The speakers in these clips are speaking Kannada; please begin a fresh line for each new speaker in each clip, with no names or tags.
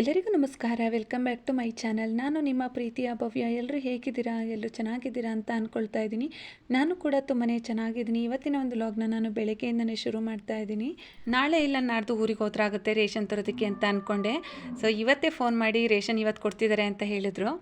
ಎಲ್ಲರಿಗೂ ನಮಸ್ಕಾರ. Welcome back to my channel ನಾನು ನಿಮ್ಮ ಪ್ರೀತಿಯ ಭವ್ಯ. ಎಲ್ಲರೂ ಹೇಗಿದ್ದೀರಾ? ಎಲ್ಲರೂ ಚೆನ್ನಾಗಿದ್ದೀರಾ ಅಂತ ಅಂದ್ಕೊಳ್ತಾ ಇದ್ದೀನಿ. ನಾನು ಕೂಡ ತುಂಬಾ ಚೆನ್ನಾಗಿದ್ದೀನಿ. ಇವತ್ತಿನ ಒಂದು ಲಾಗ್ನ ನಾನು ಬೆಳಗ್ಗೆಯಿಂದನೇ ಶುರು ಮಾಡ್ತಾ ಇದ್ದೀನಿ. ನಾಳೆ ಇಲ್ಲ, ನಾಡ್ದು ಊರಿಗೆ ಹೋದ್ರಾಗುತ್ತೆ ರೇಷನ್ ತರೋದಕ್ಕೆ ಅಂತ ಅಂದ್ಕೊಂಡೆ ಸೊ ಇವತ್ತೇ ಫೋನ್ ಮಾಡಿ ರೇಷನ್ ಇವತ್ತು ಕೊಡ್ತಿದ್ದಾರೆ ಅಂತ ಹೇಳಿದ್ರು.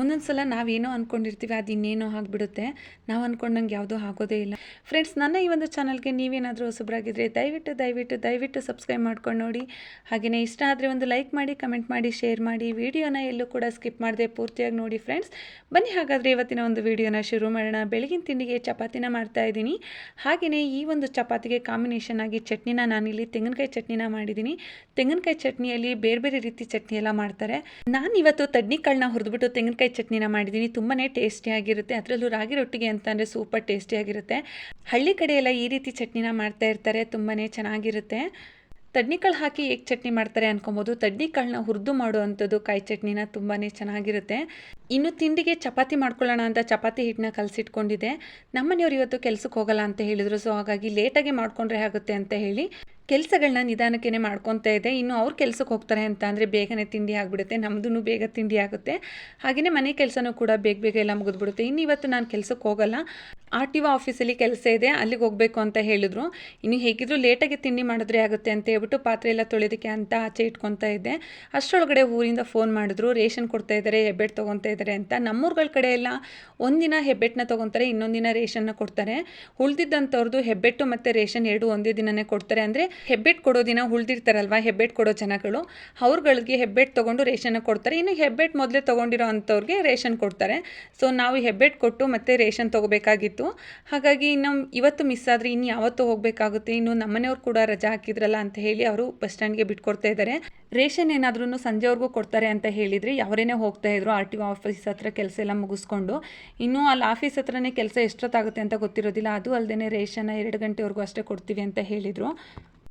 ಒಂದೊಂದು ಸಲ ನಾವೇನೋ ಅಂದ್ಕೊಂಡಿರ್ತೀವಿ ಅದು ಇನ್ನೇನೋ ಆಗಿಬಿಡುತ್ತೆ. ನಾವು ಅಂದ್ಕೊಂಡಂಗೆ ಯಾವುದೂ ಆಗೋದೇ ಇಲ್ಲ. ಫ್ರೆಂಡ್ಸ್ ನನ್ನ ಈ ಒಂದು ಚಾನಲ್ಗೆ ನೀವೇನಾದರೂ ಹೊಸಬ್ರಾಗಿದ್ದರೆ ದಯವಿಟ್ಟು ದಯವಿಟ್ಟು ದಯವಿಟ್ಟು ಸಬ್ಸ್ಕ್ರೈಬ್ ಮಾಡ್ಕೊಂಡು ನೋಡಿ. ಹಾಗೆಯೇ ಇಷ್ಟ ಆದರೆ ಒಂದು ಲೈಕ್ ಮಾಡಿ ಕಮೆಂಟ್ ಮಾಡಿ ಶೇರ್ ಮಾಡಿ. ವಿಡಿಯೋನ ಎಲ್ಲೂ ಕೂಡ ಸ್ಕಿಪ್ ಮಾಡದೆ ಪೂರ್ತಿಯಾಗಿ ನೋಡಿ ಫ್ರೆಂಡ್ಸ್ ಬನ್ನಿ ಹಾಗಾದರೆ ಇವತ್ತಿನ ಒಂದು ವಿಡಿಯೋನ ಶುರು ಮಾಡೋಣ. ಬೆಳಗಿನ ತಿಂಡಿಗೆ ಚಪಾತಿನ ಮಾಡ್ತಾ ಇದ್ದೀನಿ. ಹಾಗೆಯೇ ಈ ಒಂದು ಚಪಾತಿಗೆ ಕಾಂಬಿನೇಷನ್ ಆಗಿ ಚಟ್ನಿನ ನಾನಿಲ್ಲಿ ತೆಂಗಿನಕಾಯಿ ಚಟ್ನಿನ ಮಾಡಿದ್ದೀನಿ. ತೆಂಗಿನಕಾಯಿ ಚಟ್ನಿಯಲ್ಲಿ ಬೇರೆ ಬೇರೆ ರೀತಿ ಚಟ್ನಿ ಎಲ್ಲ ಮಾಡ್ತಾರೆ. ನಾನು ಇವತ್ತು ತಡ್ನಿಕಾಳನ್ನ ಹುರಿದ್ಬಿಟ್ಟು ತೆಂಗಿನಕಾಯಿ ಚಟ್ನಿನ ಮಾಡಿದ್ದೀನಿ. ತುಂಬಾ ಟೇಸ್ಟಿಯಾಗಿರುತ್ತೆ ಅದರಲ್ಲೂ ರಾಗಿ ರೊಟ್ಟಿಗೆ ಅಂತಂದರೆ ಸೂಪರ್ ಟೇಸ್ಟಿಯಾಗಿರುತ್ತೆ ಹಳ್ಳಿ ಕಡೆ ಈ ರೀತಿ ಚಟ್ನಿನ ಮಾಡ್ತಾ ಇರ್ತಾರೆ. ತುಂಬಾ ಚೆನ್ನಾಗಿರುತ್ತೆ. ತಡ್ನಿಕಾಳು ಹಾಕಿ ಹೇಗೆ ಚಟ್ನಿ ಮಾಡ್ತಾರೆ ಅನ್ಕೊಬೋದು. ತಡ್ನಿಕಾಳನ್ನ ಹುರಿದು ಮಾಡುವಂಥದ್ದು ಕಾಯಿ ಚಟ್ನಿನ ತುಂಬಾ ಚೆನ್ನಾಗಿರುತ್ತೆ. ಇನ್ನು ತಿಂಡಿಗೆ ಚಪಾತಿ ಮಾಡ್ಕೊಳ್ಳೋಣ ಅಂತ ಚಪಾತಿ ಹಿಟ್ಟನ್ನ ಕಲಸಿಟ್ಕೊಂಡಿದ್ದೆ. ನಮ್ಮನೆಯವ್ರು ಇವತ್ತು ಕೆಲಸಕ್ಕೆ ಹೋಗಲ್ಲ ಅಂತ ಹೇಳಿದರು. ಸೊ ಹಾಗಾಗಿ ಲೇಟಾಗಿ ಮಾಡ್ಕೊಂಡ್ರೆ ಆಗುತ್ತೆ ಅಂತ ಹೇಳಿ ಕೆಲಸಗಳನ್ನ ನಿಧಾನಕ್ಕೇ ಮಾಡ್ಕೊತಾ ಇದೆ. ಇನ್ನು ಅವ್ರ ಕೆಲಸಕ್ಕೆ ಹೋಗ್ತಾರೆ ಅಂತ ಅಂದರೆ ಬೇಗನೆ ತಿಂಡಿ ಆಗಿಬಿಡುತ್ತೆ ನಮ್ಮದು ಬೇಗ ತಿಂಡಿ ಆಗುತ್ತೆ. ಹಾಗೆಯೇ ಮನೆ ಕೆಲಸನೂ ಕೂಡ ಬೇಗ ಬೇಗ ಎಲ್ಲ ಮುಗಿದ್ಬಿಡುತ್ತೆ. ಇನ್ನು ಇವತ್ತು ನಾನು ಕೆಲಸಕ್ಕೆ ಹೋಗಲ್ಲ. ಆರ್ ಟಿ ಒ ಆಫೀಸಲ್ಲಿ ಕೆಲಸ ಇದೆ, ಅಲ್ಲಿಗೆ ಹೋಗಬೇಕು ಅಂತ ಹೇಳಿದ್ರು. ಇನ್ನು ಹೇಗಿದ್ರು ಲೇಟಾಗಿ ತಿಂಡಿ ಮಾಡಿದ್ರೆ ಆಗುತ್ತೆ ಅಂತ ಹೇಳ್ಬಿಟ್ಟು ಪಾತ್ರೆ ಎಲ್ಲ ತೊಳೆಯೋದಕ್ಕೆ ಅಂತ ಆಚೆ ಇಟ್ಕೊತಾ ಇದ್ದೆ. ಅಷ್ಟರೊಳಗಡೆ ಊರಿಂದ ಫೋನ್ ಮಾಡಿದ್ರು, ರೇಷನ್ ಕೊಡ್ತಾ ಇದ್ದಾರೆ ಹೆಬ್ಬೆಟ್ ತೊಗೊತಾ ಇದ್ದಾರೆ ಅಂತ. ನಮ್ಮೂರುಗಳ ಕಡೆ ಎಲ್ಲ ಒಂದಿನ ಹೆಬ್ಬೆಟ್ಟನ್ನ ತೊಗೊತಾರೆ ಇನ್ನೊಂದಿನ ರೇಷನ್ನ ಕೊಡ್ತಾರೆ. ಉಳಿದಿದ್ದಂಥವ್ರದ್ದು ಹೆಬ್ಬೆಟ್ಟು ಮತ್ತು ರೇಷನ್ ಎರಡು ಒಂದೇ ದಿನನೇ ಕೊಡ್ತಾರೆ. ಅಂದರೆ ಹೆಬ್ಬೆಟ್ ಕೊಡೋ ದಿನ ಉಳ್ದಿರ್ತಾರಲ್ವ, ಹೆಬ್ಬೆಟ್ ಕೊಡೋ ಜನಗಳು, ಅವ್ರುಗಳಿಗೆ ಹೆಬ್ಬೆಟ್ ತೊಗೊಂಡು ರೇಷನ್ ಕೊಡ್ತಾರೆ. ಇನ್ನು ಹೆಬ್ಬೆಟ್ ಮೊದಲೇ ತೊಗೊಂಡಿರೋ ಅಂಥವ್ರಿಗೆ ರೇಷನ್ ಕೊಡ್ತಾರೆ. ಸೊ, ನಾವು ಹೆಬ್ಬೆಟ್ ಕೊಟ್ಟು ಮತ್ತೆ ರೇಷನ್ ತೊಗೋಬೇಕಾಗಿತ್ತು. ಹಾಗಾಗಿ ಇನ್ನು ಇವತ್ತು ಮಿಸ್ ಆದರೆ ಇನ್ನು ಯಾವತ್ತೂ ಹೋಗಬೇಕಾಗುತ್ತೆ. ಇನ್ನು ನಮ್ಮನೆಯವ್ರು ಕೂಡ ರಜಾ ಹಾಕಿದ್ರಲ್ಲ ಅಂತ ಹೇಳಿ ಅವರು ಬಸ್ ಸ್ಟ್ಯಾಂಡ್ಗೆ ಬಿಟ್ಕೊಡ್ತಾ ಇದ್ದಾರೆ. ರೇಷನ್ ಏನಾದ್ರೂ ಸಂಜೆವರೆಗೂ ಕೊಡ್ತಾರೆ ಅಂತ ಹೇಳಿದರೆ. ಅವರೇನೆ ಹೋಗ್ತಾ ಇದ್ರು. ಆರ್ ಟಿ ಒ ಆಫೀಸ್ ಹತ್ರ ಕೆಲಸ ಎಲ್ಲ ಮುಗಿಸ್ಕೊಂಡು. ಇನ್ನು ಅಲ್ಲಿ ಆಫೀಸ್ ಹತ್ರನೇ ಕೆಲಸ ಎಷ್ಟೊತ್ತಾಗುತ್ತೆ ಅಂತ ಗೊತ್ತಿರೋದಿಲ್ಲ. ಅದು ಅಲ್ಲದೆ ರೇಷನ್ನ ಎರಡು ಗಂಟೆವರೆಗೂ ಅಷ್ಟೇ ಕೊಡ್ತೀವಿ ಅಂತ ಹೇಳಿದರು.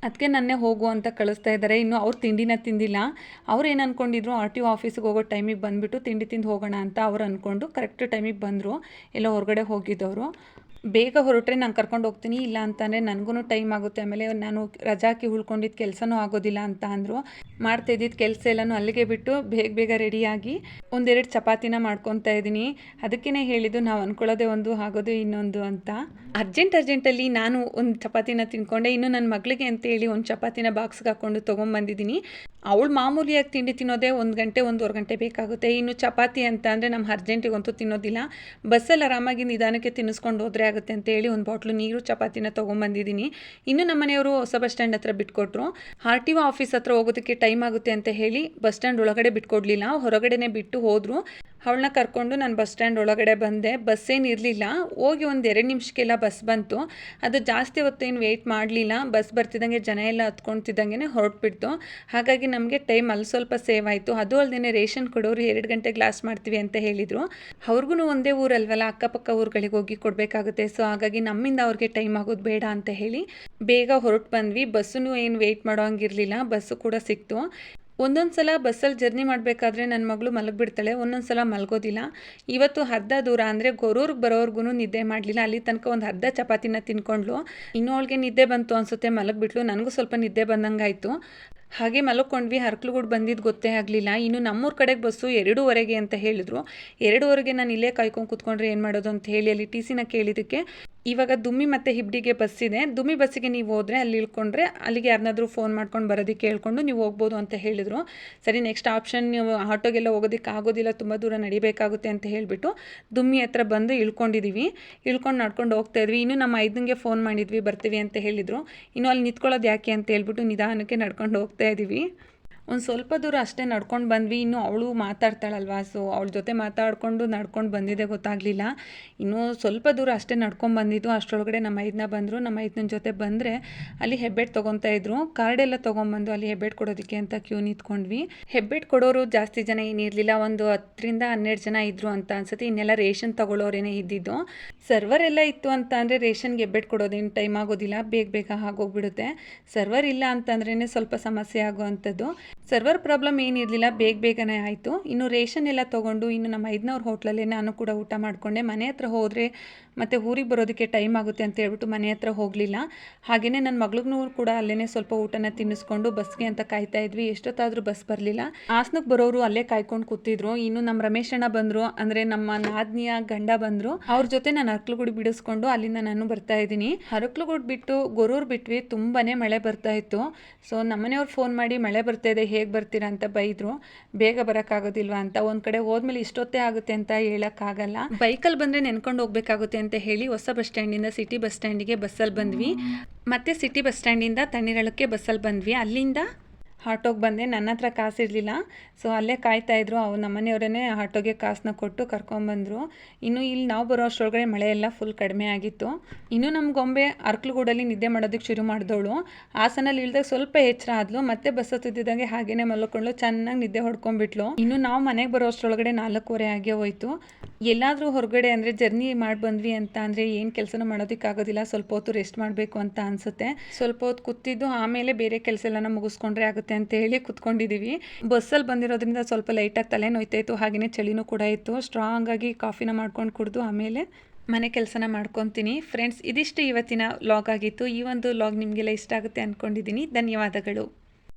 ಅದಕ್ಕೆ ನನ್ನೇ ಹೋಗು ಅಂತ ಕಳಿಸ್ತಾ ಇದ್ದಾರೆ ಇನ್ನು ಅವ್ರು ತಿಂಡಿನ ತಿಂದಿಲ್ಲ. ಅವ್ರು ಏನು ಅಂದ್ಕೊಂಡಿದ್ರು ಆರ್ ಟಿ ಒ ಆಫೀಸಿಗೆ ಹೋಗೋ ಟೈಮಿಗೆ ಬಂದುಬಿಟ್ಟು ತಿಂಡಿ ತಿಂದು ಹೋಗೋಣ ಅಂತ ಅವ್ರು ಅಂದ್ಕೊಂಡು ಕರೆಕ್ಟ್ ಟೈಮಿಗೆ ಬಂದರು. ಎಲ್ಲ ಹೊರಗಡೆ ಹೋಗಿದ್ದವರು. ಬೇಗ ಹೊರಟ್ರೆ ನಾನು ಕರ್ಕೊಂಡು ಹೋಗ್ತೀನಿ, ಇಲ್ಲ ಅಂತಂದರೆ ನನಗೂ ಟೈಮ್ ಆಗುತ್ತೆ, ಆಮೇಲೆ ನಾನು ರಜಾ ಹಾಕಿ ಉಳ್ಕೊಂಡಿದ್ದು ಕೆಲಸನೂ ಆಗೋದಿಲ್ಲ ಅಂತ ಅಂದರು. ಮಾಡ್ತಾ ಇದ್ದಿದ್ದ ಕೆಲಸ ಎಲ್ಲನೂ ಅಲ್ಲಿಗೆ ಬಿಟ್ಟು ಬೇಗ ಬೇಗ ರೆಡಿಯಾಗಿ ಒಂದೆರಡು ಚಪಾತಿನ ಮಾಡ್ಕೊತಾ ಇದ್ದೀನಿ. ಅದಕ್ಕೇ ಹೇಳಿದ್ದು ನಾವು ಅಂದ್ಕೊಳ್ಳೋದೇ ಒಂದು, ಆಗೋದು ಇನ್ನೊಂದು ಅಂತ. ಅರ್ಜೆಂಟ್ ಅರ್ಜೆಂಟಲ್ಲಿ ನಾನು ಒಂದು ಚಪಾತಿನ ತಿನ್ಕೊಂಡೆ, ಇನ್ನು ನನ್ನ ಮಗಳಿಗೆ ಅಂತೇಳಿ ಒಂದು ಚಪಾತಿನ ಬಾಕ್ಸ್ಗೆ ಹಾಕ್ಕೊಂಡು ತೊಗೊಂಬಂದಿದ್ದೀನಿ. ಅವಳು ಮಾಮೂಲಿಯಾಗಿ ತಿಂಡಿ ತಿನ್ನೋದೇ ಒಂದು ಗಂಟೆ, ಒಂದೂವರೆ ಗಂಟೆ ಬೇಕಾಗುತ್ತೆ. ಇನ್ನು ಚಪಾತಿ ಅಂತ ಅಂದರೆ ನಮ್ಮ ಅರ್ಜೆಂಟಿಗಂತೂ ತಿನ್ನೋದಿಲ್ಲ. ಬಸ್ಸಲ್ಲಿ ಆರಾಮಾಗಿ ನಿಧಾನಕ್ಕೆ ತಿನ್ನಿಸ್ಕೊಂಡು ಹೋದರೆ ಆಗುತ್ತೆ ಅಂತ ಹೇಳಿ ಒಂದು ಬಾಟ್ಲು ನೀರು ಚಪಾತಿನ ತೊಗೊಂಬಂದಿದ್ದೀನಿ. ಇನ್ನು ನಮ್ಮ ಮನೆಯವರು ಹೊಸ ಬಸ್ ಸ್ಟ್ಯಾಂಡ್ ಹತ್ರ ಬಿಟ್ಕೊಟ್ರು. ಆರ್ ಟಿ ಆಫೀಸ್ ಹತ್ರ ಹೋಗೋದಕ್ಕೆ ಟೈಮ್ ಆಗುತ್ತೆ ಅಂತ ಹೇಳಿ ಬಸ್ ಸ್ಟ್ಯಾಂಡ್ ಒಳಗಡೆ ಬಿಟ್ಕೊಡ್ಲಿಲ್ಲ. ಹೊರಗಡೆನೆ ಬಿಟ್ಟು ಹೋದರು. ಅವಳನ್ನ ಕರ್ಕೊಂಡು ನಾನು ಬಸ್ ಸ್ಟ್ಯಾಂಡ್ ಒಳಗಡೆ ಬಂದೆ. ಬಸ್ ಏನು ಇರಲಿಲ್ಲ. ಹೋಗಿ ಒಂದು ಎರಡು ನಿಮಿಷಕ್ಕೆಲ್ಲ ಬಸ್ ಬಂತು. ಅದು ಜಾಸ್ತಿ ಹೊತ್ತೇನು ವೆಯ್ಟ್ ಮಾಡಲಿಲ್ಲ. ಬಸ್ ಬರ್ತಿದ್ದಂಗೆ ಜನ ಎಲ್ಲ ಹತ್ಕೊಳ್ತಿದ್ದಂಗೆ ಹೊರಟ್ಬಿಡ್ತು. ಹಾಗಾಗಿ ನಮಗೆ ಟೈಮ್ ಅಲ್ಲಿ ಸ್ವಲ್ಪ ಸೇವ್ ಆಯಿತು. ಅದು ಅಲ್ಲದೆ ರೇಷನ್ ಕೊಡೋರು ಎರಡು ಗಂಟೆ ಗ್ಲಾಸ್ ಮಾಡ್ತೀವಿ ಅಂತ ಹೇಳಿದರು. ಅವ್ರಿಗೂ ಒಂದೇ ಊರಲ್ವಲ್ಲ? ಅಕ್ಕಪಕ್ಕ ಊರುಗಳಿಗೆ ಹೋಗಿ ಕೊಡಬೇಕಾಗುತ್ತೆ ಸೊ ಹಾಗಾಗಿ ನಮ್ಮಿಂದ ಅವ್ರಿಗೆ ಟೈಮ್ ಆಗೋದು ಬೇಡ ಅಂತ ಹೇಳಿ ಬೇಗ ಹೊರಟು ಬಂದ್ವಿ. ಬಸ್ಸನ್ನು ಏನು ವೆಯ್ಟ್ ಮಾಡೋ ಹಂಗಿರಲಿಲ್ಲ. ಬಸ್ಸು ಕೂಡ ಸಿಕ್ತು. ಒಂದೊಂದು ಸಲ ಬಸ್ಸಲ್ಲಿ ಜರ್ನಿ ಮಾಡಬೇಕಾದ್ರೆ ನನ್ನ ಮಗಳು ಮಲಗಿಬಿಡ್ತಾಳೆ. ಒಂದೊಂದು ಸಲ ಮಲಗೋದಿಲ್ಲ. ಇವತ್ತು ಅರ್ಧ ದೂರ ಅಂದರೆ ಗೊರೂರ್ಗೆ ಬರೋರ್ಗು ನಿದ್ದೆ ಮಾಡಲಿಲ್ಲ. ಅಲ್ಲಿ ತನಕ ಒಂದು ಅರ್ಧ ಚಪಾತಿನ ತಿನ್ಕೊಂಡ್ಲು ಇನ್ನೂ ಅವಳಿಗೆ ನಿದ್ದೆ ಬಂತು ಅನಿಸುತ್ತೆ. ಮಲಗಿಬಿಟ್ಲು. ನನಗೂ ಸ್ವಲ್ಪ ನಿದ್ದೆ ಬಂದಂಗಾಯಿತು. ಹಾಗೆ ಮಲ್ಕೊಂಡ್ವಿ, ಹರ್ಕ್ಲುಗುಡ್ ಬಂದಿದ್ದು ಗೊತ್ತೇ ಆಗಲಿಲ್ಲ. ಇನ್ನು ನಮ್ಮೂರ ಕಡೆಗೆ ಬಸ್ಸು ಎರಡೂವರೆಗೆ ಅಂತ ಹೇಳಿದ್ರು. ಎರಡೂವರೆಗೆ ನಾನು ಇಲ್ಲೇ ಕಾಯ್ಕೊಂಡು ಕೂತ್ಕೊಂಡ್ರೆ ಏನು ಮಾಡೋದು ಅಂತ ಹೇಳಿ ಅಲ್ಲಿ ಟಿ ಸಿನ ಕೇಳಿದ್ದಕ್ಕೆ ಇವಾಗ ದುಮ್ಮಿ ಮತ್ತು ಹಿಬ್ಡಿಗೆ ಬಸ್ ಇದೆ. ದುಮ್ಮಿ ಬಸ್ಸಿಗೆ ನೀವು ಹೋದರೆ ಅಲ್ಲಿ ಇಳ್ಕೊಂಡ್ರೆ ಅಲ್ಲಿಗೆ ಯಾರನ್ನಾದ್ರೂ ಫೋನ್ ಮಾಡ್ಕೊಂಡು ಬರೋದಕ್ಕೆ ಹೇಳ್ಕೊಂಡು ನೀವು ಹೋಗ್ಬೋದು ಅಂತ ಹೇಳಿದರು. ಸರಿ ನೆಕ್ಸ್ಟ್ ಆಪ್ಷನ್ ನೀವು ಆಟೋಗೆಲ್ಲ ಹೋಗೋದಕ್ಕೆ ಆಗೋದಿಲ್ಲ, ತುಂಬ ದೂರ ನಡಿಬೇಕಾಗುತ್ತೆ ಅಂತ ಹೇಳಿಬಿಟ್ಟು ದುಮ್ಮಿ ಹತ್ರ ಬಂದು ಇಳ್ಕೊಂಡಿದ್ದೀವಿ ಇಳ್ಕೊಂಡು ನಡ್ಕೊಂಡು ಹೋಗ್ತಾ ಇದ್ವಿ. ಇನ್ನು ನಮ್ಮ ಐದಂಗೆ ಫೋನ್ ಮಾಡಿದ್ವಿ, ಬರ್ತೀವಿ ಅಂತ ಹೇಳಿದರು. ಇನ್ನು ಅಲ್ಲಿ ನಿಂತ್ಕೊಳ್ಳೋದು ಯಾಕೆ ಅಂತ ಹೇಳ್ಬಿಟ್ಟು ನಿಧಾನಕ್ಕೆ ನಡ್ಕೊಂಡು ಹೋಗ್ತಾ ಇದ್ದೀವಿ ಒಂದು ಸ್ವಲ್ಪ ದೂರ ಅಷ್ಟೇ ನಡ್ಕೊಂಡು ಬಂದ್ವಿ. ಇನ್ನು ಅವಳು ಮಾತಾಡ್ತಾಳಲ್ವಾ? ಸೊ ಅವಳ ಜೊತೆ ಮಾತಾಡಿಕೊಂಡು ನಡ್ಕೊಂಡು ಬಂದಿದ್ದೆ ಗೊತ್ತಾಗಲಿಲ್ಲ. ಇನ್ನೂ ಸ್ವಲ್ಪ ದೂರ ಅಷ್ಟೇ ನಡ್ಕೊಂಡು ಬಂದಿದ್ದು. ಅಷ್ಟರೊಳಗಡೆ ನಮ್ಮ ಐದನ್ನ ಬಂದರು. ನಮ್ಮ ಐದನ ಜೊತೆ ಬಂದರೆ ಅಲ್ಲಿ ಹೆಬ್ಬೆಟ್ ತೊಗೊತಾ ಇದ್ರು. ಕಾರ್ಡೆಲ್ಲ ತೊಗೊಂಬಂದು ಅಲ್ಲಿ ಹೆಬ್ಬೆಟ್ ಕೊಡೋದಕ್ಕೆ ಅಂತ ಕ್ಯೂ ನಿಂತ್ಕೊಂಡ್ವಿ. ಹೆಬ್ಬೆಟ್ ಕೊಡೋರು ಜಾಸ್ತಿ ಜನ ಏನಿರಲಿಲ್ಲ ಒಂದು ಹತ್ತರಿಂದ ಹನ್ನೆರಡು ಜನ ಇದ್ರು ಅಂತ ಅನ್ಸುತ್ತೆ. ಇನ್ನೆಲ್ಲ ರೇಷನ್ ತಗೊಳ್ಳೋರೇನೆ ಇದ್ದಿದ್ದು. ಸರ್ವರ್ ಎಲ್ಲ ಇತ್ತು ಅಂತ ಅಂದರೆ ರೇಷನ್ಗೆ ಹೆಬ್ಬೆಟ್ ಕೊಡೋದೇನು ಟೈಮ್ ಆಗೋದಿಲ್ಲ. ಬೇಗ ಬೇಗ ಆಗೋಗ್ಬಿಡುತ್ತೆ. ಸರ್ವರ್ ಇಲ್ಲ ಅಂತಂದ್ರೇ ಸ್ವಲ್ಪ ಸಮಸ್ಯೆ ಆಗುವಂಥದ್ದು. ಸರ್ವರ್ ಪ್ರಾಬ್ಲಮ್ ಏನಿರಲಿಲ್ಲ ಬೇಗ ಬೇಗನೆ ಆಯಿತು. ಇನ್ನು ರೇಷನ್ ಎಲ್ಲ ತೊಗೊಂಡು ಇನ್ನು ನಮ್ಮ ಐದನವ್ರ ಹೋಟ್ಲಲ್ಲೇ ನಾನು ಕೂಡ ಊಟ ಮಾಡಿಕೊಂಡೆ. ಮನೆ ಹತ್ರ ಹೋದರೆ ಮತ್ತು ಊರಿಗೆ ಬರೋದಕ್ಕೆ ಟೈಮ್ ಆಗುತ್ತೆ ಅಂತ ಹೇಳ್ಬಿಟ್ಟು ಮನೆ ಹತ್ರ ಹೋಗಲಿಲ್ಲ. ಹಾಗೆಯೇ ನನ್ನ ಮಗಳಿಗೂ ಕೂಡ ಅಲ್ಲೇ ಸ್ವಲ್ಪ ಊಟನ ತಿನ್ನಿಸ್ಕೊಂಡು ಬಸ್ಗೆ ಅಂತ ಕಾಯ್ತಾ ಇದ್ವಿ. ಎಷ್ಟೊತ್ತಾದರೂ ಬಸ್ ಬರಲಿಲ್ಲ. ಹಾಸನಕ್ಕೆ ಬರೋರು ಅಲ್ಲೇ ಕಾಯ್ಕೊಂಡು ಕೂತಿದ್ರು. ಇನ್ನು ನಮ್ಮ ರಮೇಶ್ ಅಣ್ಣ ಬಂದರು. ಅಂದರೆ ನಮ್ಮ ನಾದ್ನಿಯ ಗಂಡ ಬಂದರು. ಅವ್ರ ಜೊತೆ ನಾನು ಅರ್ಕಲುಗುಡಿ ಬಿಡಿಸ್ಕೊಂಡು ಅಲ್ಲಿಂದ ನಾನು ಬರ್ತಾ ಇದ್ದೀನಿ. ಅರಕಲುಗುಡ್ ಬಿಟ್ಟು ಗೊರೂರು ಬಿಟ್ವಿ. ತುಂಬಾ ಮಳೆ ಬರ್ತಾ ಇತ್ತು. ಸೊ ನಮ್ಮನೆಯವ್ರು ಫೋನ್ ಮಾಡಿ ಮಳೆ ಬರ್ತಾ ಇದೆ ಹೇಗೆ ಬರ್ತೀರಾ ಅಂತ ಬೈದ್ರು. ಬೇಗ ಬರೋಕ್ಕಾಗೋದಿಲ್ವಾ ಅಂತ. ಒಂದು ಕಡೆ ಹೋದ್ಮೇಲೆ ಇಷ್ಟೊತ್ತೇ ಆಗುತ್ತೆ ಅಂತ ಹೇಳೋಕ್ಕಾಗಲ್ಲ. ಬೈಕಲ್ಲಿ ಬಂದರೆ ನೆನ್ಕೊಂಡು ಹೋಗ್ಬೇಕಾಗುತ್ತೆ ಅಂತ ಹೇಳಿ ಹೊಸ ಬಸ್ ಸ್ಟ್ಯಾಂಡಿಂದ ಸಿಟಿ ಬಸ್ ಸ್ಟ್ಯಾಂಡಿಗೆ ಬಸ್ಸಲ್ಲಿ ಬಂದ್ವಿ. ಮತ್ತೆ ಸಿಟಿ ಬಸ್ ಸ್ಟ್ಯಾಂಡಿಂದ ತಣ್ಣೀರಳಕ್ಕೆ ಬಸ್ಸಲ್ಲಿ ಬಂದ್ವಿ. ಅಲ್ಲಿಂದ ಆಟೋಗೆ ಬಂದೆ. ನನ್ನ ಹತ್ರ ಕಾಸು ಇರಲಿಲ್ಲ ಸೊ ಅಲ್ಲೇ ಕಾಯ್ತಾ ಇದ್ರು. ಅವ್ರು ನಮ್ಮನೆಯವರೇ ಆಟೋಗೆ ಕಾಸನ್ನ ಕೊಟ್ಟು ಕರ್ಕೊಂಬಂದರು ಇನ್ನು ಇಲ್ಲಿ ನಾವು ಬರೋ ಅಷ್ಟರೊಳಗಡೆ ಮಳೆ ಎಲ್ಲ ಫುಲ್ ಕಡಿಮೆ ಆಗಿತ್ತು. ಇನ್ನು ನಮ್ಮ ಗೊಂಬೆ ಅರ್ಕಲುಗೂಡಲ್ಲಿ ನಿದ್ದೆ ಮಾಡೋದಕ್ಕೆ ಶುರು ಮಾಡಿದವಳು ಹಾಸನಲ್ಲಿ ಇಳ್ದಾಗ ಸ್ವಲ್ಪ ಎಚ್ಚರ ಆದ್ಲು. ಮತ್ತೆ ಬಸ್ ಹತ್ತಿದ್ದಾಗೆ ಹಾಗೇನೆ ಮಲ್ಕೊಂಡು ಚೆನ್ನಾಗಿ ನಿದ್ದೆ ಹೊಡ್ಕೊಂಡ್ಬಿಟ್ಲು. ಇನ್ನು ನಾವು ಮನೆಗೆ ಬರೋ ಅಷ್ಟರೊಳಗಡೆ ನಾಲ್ಕೂವರೆ ಆಗೇ ಹೋಯ್ತು. ಎಲ್ಲಾದರೂ ಹೊರಗಡೆ ಅಂದರೆ ಜರ್ನಿ ಮಾಡಿ ಬಂದ್ವಿ ಅಂತ ಅಂದರೆ ಏನು ಕೆಲಸನೂ ಮಾಡೋದಕ್ಕಾಗೋದಿಲ್ಲ ಸ್ವಲ್ಪ ಹೊತ್ತು ರೆಸ್ಟ್ ಮಾಡಬೇಕು ಅಂತ ಅನಿಸುತ್ತೆ. ಸ್ವಲ್ಪ ಹೊತ್ತು ಕೂತಿದ್ದು. ಆಮೇಲೆ ಬೇರೆ ಕೆಲಸ ಎಲ್ಲನ ಮುಗಿಸ್ಕೊಂಡ್ರೆ ಆಗುತ್ತೆ ಅಂತ ಹೇಳಿ ಕುತ್ಕೊಂಡಿದ್ದೀವಿ. ಬಸ್ಸಲ್ಲಿ ಬಂದಿರೋದ್ರಿಂದ ಸ್ವಲ್ಪ ಲೈಟಾಗಿ ತಲೆ ನೋಯ್ತಾಯಿತ್ತು ಹಾಗೆಯೇ ಚಳಿನೂ ಕೂಡ ಇತ್ತು. ಸ್ಟ್ರಾಂಗ್ ಆಗಿ ಕಾಫಿನ ಮಾಡ್ಕೊಂಡು ಕುಡಿದು ಆಮೇಲೆ ಮನೆ ಕೆಲಸನ ಮಾಡ್ಕೊತೀನಿ. ಫ್ರೆಂಡ್ಸ್ ಇದಿಷ್ಟು ಇವತ್ತಿನ ಲಾಗ್ ಆಗಿತ್ತು. ಈ ಒಂದು ಲಾಗ್ ನಿಮಗೆಲ್ಲ ಇಷ್ಟ ಆಗುತ್ತೆ ಅಂದ್ಕೊಂಡಿದ್ದೀನಿ ಧನ್ಯವಾದಗಳು.